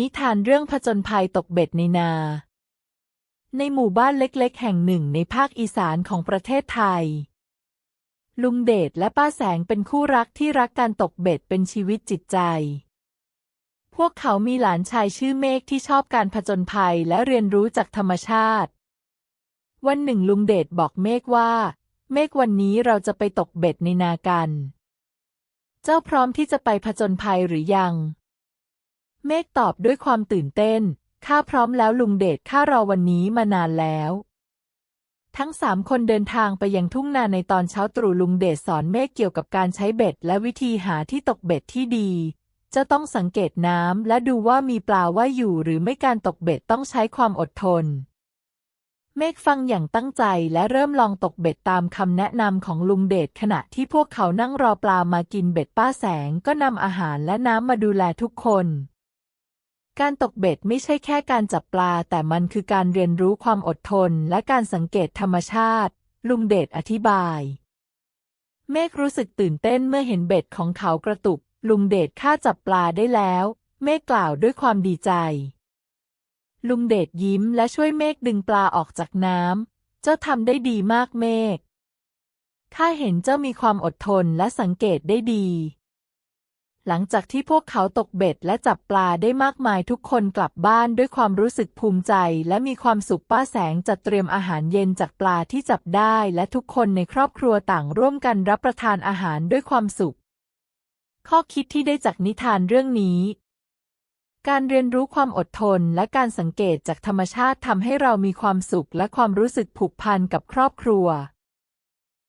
นิทานเรื่องผจญภัยตกเบ็ดในนา ในหมู่บ้านเล็กๆ แห่งหนึ่งในภาคอีสานของประเทศไทย ลุงเดชและป้าแสงเป็นคู่รักที่รักการตกเบ็ดเป็นชีวิตจิตใจ พวกเขามีหลานชายชื่อเมฆที่ชอบการผจญภัยและเรียนรู้จากธรรมชาติ วันหนึ่งลุงเดชบอกเมฆว่า เมฆวันนี้เราจะไปตกเบ็ดในนากัน เจ้าพร้อมที่จะไปผจญภัยหรือยัง เมฆตอบด้วยความตื่นเต้น ข้าพร้อมแล้วลุงเดชข้ารอวันนี้มานานแล้ว ทั้งสามคนเดินทางไปยังทุ่งนาในตอนเช้าตรู่ลุงเดชสอนเมฆเกี่ยวกับการใช้เบ็ด และวิธีหาที่ตกเบ็ดที่ดี จะต้องสังเกตน้ำและดูว่ามีปลาว่ายอยู่หรือไม่การตกเบ็ดต้องใช้ความอดทน เมฆฟังอย่างตั้งใจและเริ่มลองตกเบ็ดตามคำแนะนำของลุงเดชขณะที่พวกเขานั่งรอปลามากินเบ็ดป้าแสงก็นำอาหารและน้ำมาดูแลทุกคน การตกเบ็ดไม่ใช่แค่การจับปลา แต่มันคือการเรียนรู้ความอดทนและการสังเกตธรรมชาติ ลุงเดชอธิบาย เมฆรู้สึกตื่นเต้นเมื่อเห็นเบ็ดของเขากระตุก ลุงเดชข้าจับปลาได้แล้ว เมฆกล่าวด้วยความดีใจ ลุงเดชยิ้มและช่วยเมฆดึงปลาออกจากน้ำเจ้าทำได้ดีมากเมฆข้าเห็นเจ้ามีความอดทนและสังเกตได้ดี หลังจากที่พวกเขาตกเบ็ดและจับปลาได้มากมายทุกคนกลับบ้านด้วยความรู้สึกภูมิใจ และมีความสุขป้าแสงจัดเตรียมอาหารเย็นจากปลาที่จับได้ และทุกคนในครอบครัวต่างร่วมกันรับประทานอาหารด้วยความสุข ข้อคิดที่ได้จากนิทานเรื่องนี้ การเรียนรู้ความอดทนและการสังเกตจากธรรมชาติทำให้เรามีความสุขและความรู้สึกผูกพันกับครอบครัว